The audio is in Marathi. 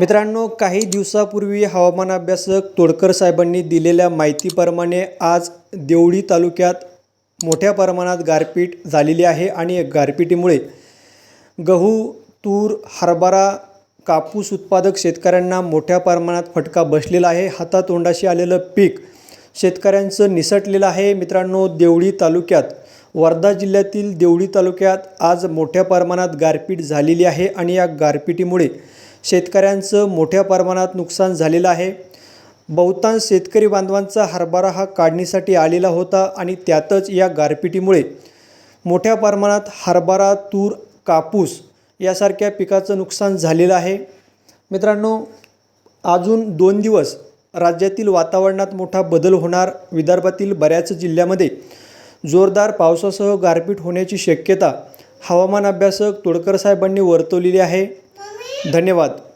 मित्रांनो काही दिवसापूर्वी हवामान अभ्यासक तोडकर साहेबांनी दिलेल्या माहितीप्रमाणे आज देवळी तालुक्यात मोठ्या प्रमाणात गारपीट झालेली आहे आणि गारपिटीमुळे गहू तूर हरभरा कापूस उत्पादक शेतकऱ्यांना मोठ्या प्रमाणात फटका बसलेला आहे. हातातोंडाशी आलेलं पीक शेतकऱ्यांचं निसटलेलं आहे. मित्रांनो देवळी तालुक्यात वर्धा जिल्ह्यातील देवळी तालुक्यात आज मोठ्या प्रमाणात गारपीट झालेली आहे आणि या गारपिटीमुळे शेतकऱ्यांचं मोठ्या प्रमाणात नुकसान झालेलं आहे. बहुतांश शेतकरी बांधवांचा हरभरा हा काढणीसाठी आलेला होता आणि त्यातच या गारपिटीमुळे मोठ्या प्रमाणात हरभरा तूर कापूस यासारख्या पिकाचं नुकसान झालेलं आहे. मित्रांनो अजून दोन दिवस राज्यातील वातावरणात मोठा बदल होणार. विदर्भातील बऱ्याच जिल्ह्यामध्ये जोरदार पावसासह गारपीट होण्याची शक्यता हवामान अभ्यासक तोडकर साहेबांनी वर्तवलेली आहे. धन्यवाद.